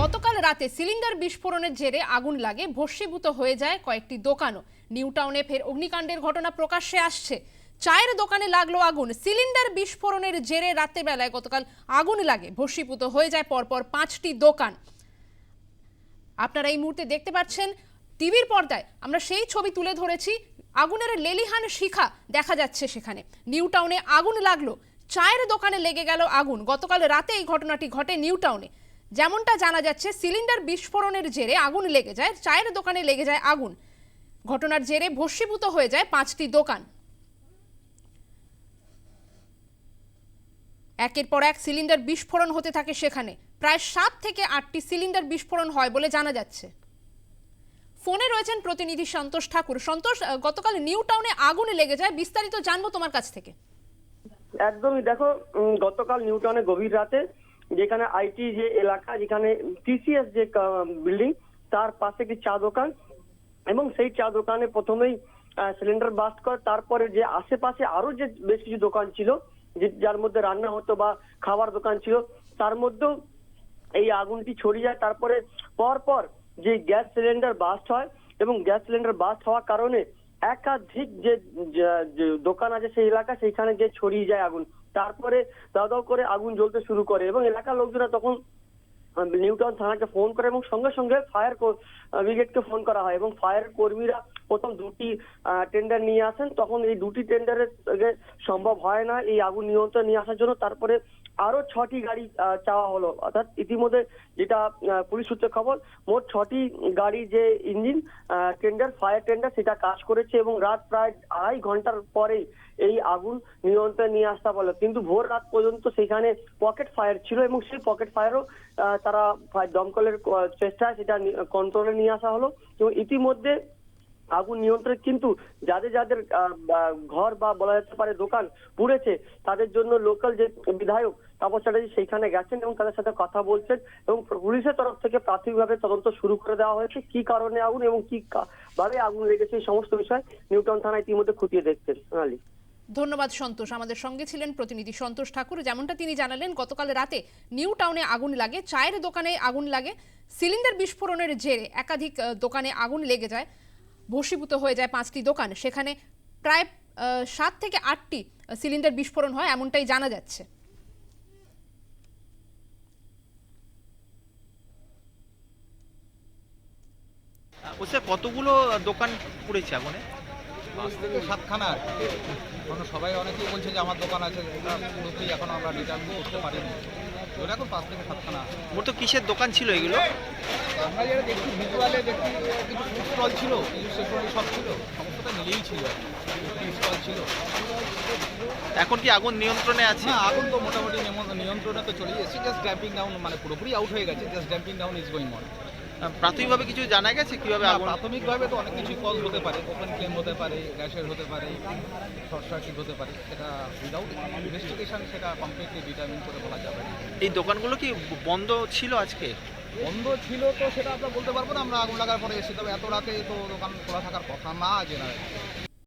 গতকাল রাতে সিলিন্ডার বিস্ফোরণের জেরে আগুন লাগে, ভস্মীভূত হয়ে যায় কয়েকটি দোকানও। নিউ টাউনে ফের অগ্নিকাণ্ডের ঘটনা প্রকাশ্যে আসছে। চায়ের দোকানে লাগল আগুন। সিলিন্ডার বিস্ফোরণের জেরে রাতের বেলায় গতকাল আগুন লাগে, ভস্মীভূত হয়ে যায় পরপর পাঁচটি দোকান। আপনারা এই মুহূর্তে দেখতে পাচ্ছেন টিভির পর্দায় আমরা সেই ছবি তুলে ধরেছি। আগুনের লেলিহান শিখা দেখা যাচ্ছে সেখানে। নিউ টাউনে আগুন লাগল, চায়ের দোকানে লেগে গেল আগুন। গতকাল রাতে এই ঘটনাটি ঘটে নিউ টাউনে। যেমনটা জানা যাচ্ছে, সিলিন্ডার বিস্ফোরণের জেরে আগুন লেগে যায়, চায়ের দোকানে লেগে যায় আগুন। ঘটনার জেরে ভস্মীভূত হয়ে যায় পাঁচটি দোকান। একের পর এক সিলিন্ডার বিস্ফোরণ হতে থাকে সেখানে। প্রায় সাত থেকে আটটি সিলিন্ডার বিস্ফোরণ হয় বলে জানা যাচ্ছে। ফোনে রয়েছেন প্রতিনিধি সন্তোষ ঠাকুর। সন্তোষ গতকাল নিউ টাউনে আগুন লেগে যায়, বিস্তারিত জানব তোমার কাছ থেকে। একদমই দেখো গতকাল নিউটনে গভীর রাতে যেখানে আইটি যে এলাকা, যেখানে টিসিএস যে বিল্ডিং তার পাশে একটি চা দোকান এবং সেই চা দোকানে প্রথমেই সিলিন্ডার বাস্ট করে, তারপরে যে আশেপাশে আরও যে বেশ কিছু দোকান ছিল যার মধ্যে রান্না হতো বা খাবার দোকান ছিল, তার মধ্যেও এই আগুনটি ছড়িয়ে যায়। তারপরে পর পর যে গ্যাস সিলিন্ডার বাস্ট হয় এবং গ্যাস সিলিন্ডার বাস্ট হওয়ার কারণে একাধিক যে দোকান আছে সেই এলাকা, সেইখানে গিয়ে ছড়িয়ে যায় আগুন। তারপরে দাও দাও করে আগুন জ্বলতে শুরু করে এবং এলাকার লোকজনরা তখন আহ, নিউটাউন থানাকে ফোন করে এবং সঙ্গে সঙ্গে ফায়ার ব্রিগেডকে ফোন করা হয় এবং ফায়ার কর্মীরা প্রথম দুটি টেন্ডার নিয়ে আসেন। তখন এই দুটি টেন্ডারের সম্ভব হয় না এই আগুন নিয়ন্ত্রণ নিয়ে আসার জন্য। তারপরে আরও ছটি গাড়ি চাওয়া হলো। অর্থাৎ ইতিমধ্যে যেটা পুলিশ সূত্রে খবর মোট ছটি গাড়ি যে ইঞ্জিন টেন্ডার ফায়ার টেন্ডার সেটা কাজ করেছে এবং রাত প্রায় আড়াই ঘণ্টার পরেই এই আগুন নিয়ন্ত্রণে নিয়ে আসতে পারল কিন্তু ভোর রাত পর্যন্ত সেখানে পকেট ফায়ার ছিল এবং সেই পকেট ফায়ারও তারা দমকলের চেষ্টায় সেটা কন্ট্রোলে নিয়ে আসা হলো। এবং ইতিমধ্যে আগুন নিয়ন্ত্রণে কিন্তু যাদের যাদের ঘর বা বলা যেতে পারে দোকান পুড়েছে, তাদের জন্য লোকাল যে বিধায়ক তাপস চ্যাটার্জি সেইখানে গেছেন এবং তাদের সাথে কথা বলছেন এবং পুলিশের তরফ থেকে প্রাথমিকভাবে তদন্ত শুরু করে দেওয়া হয়েছে কি কারণে আগুন এবং কি ভাবে আগুন লেগেছে এই সমস্ত বিষয় নিউটন থানা ইতিমধ্যে খতিয়ে দেখছেন সোনালী। ধন্যবাদ সন্তোষ। আমাদের সঙ্গে ছিলেন প্রতিনিধি সন্তোষ ঠাকুর। যেমনটা তিনি জানালেন, গতকাল রাতে নিউ টাউনে আগুন লাগে, চায়ের দোকানে আগুন লাগে, সিলিন্ডার বিস্ফোরণের জেরে একাধিক দোকানে আগুন লেগে যায়, ভস্মীভূত হয়ে যায় পাঁচটি দোকান। সেখানে প্রায় সাত থেকে আটটি সিলিন্ডার বিস্ফোরণ হয় এমনটাই জানা যাচ্ছে। কতগুলো দোকান পুড়েছে আগুনে? পাঁচ থেকে সাতখানা আর কি। সবাই অনেকেই বলছে যে আমার দোকান আছে পুরোপুরি এখন আমরা ডিটারমিন করতে পারিনি। ওটা এখন পাঁচ থেকে সাতখানা। আছে। মূলত কিসের দোকান ছিল এগুলো? আমরা যেটা দেখছি ভিজুয়ালে দেখছি কিছু ফুড স্টল ছিল কিছু স্টেশনারি শপ ছিল সমস্তটা মিলেই ছিল। স্টল ছিল। এখন কি আগুন নিয়ন্ত্রণে আছে? আগুন তো মোটামুটি নিয়ন্ত্রণে তো চলে এসেছে। জাস্ট ড্যাম্পিং ডাউন মানে পুরোপুরি আউট হয়ে গেছে। Just damping down is going on প্রাথমিকভাবে কিছু জানা গেছে? কীভাবে আগুন প্রাথমিকভাবে তো অনেক কিছু কজ হতে পারে। ওপেন ফ্লেম হতে পারে গ্যাসের হতে পারে শর্ট সার্কিট হতে পারে সেটা উইদাউট ইনভেস্টিগেশন সেটা কমপ্লিটলি ডিটারমিন করে বলা যাবে এই দোকানগুলো কি বন্ধ ছিল আজকে? বন্ধ ছিল তো সেটা আমরা বলতে পারব না আমরা আগুন লাগার পরে এসে তবে এত রাতে তো দোকান খোলা থাকার কথা না জেনারেল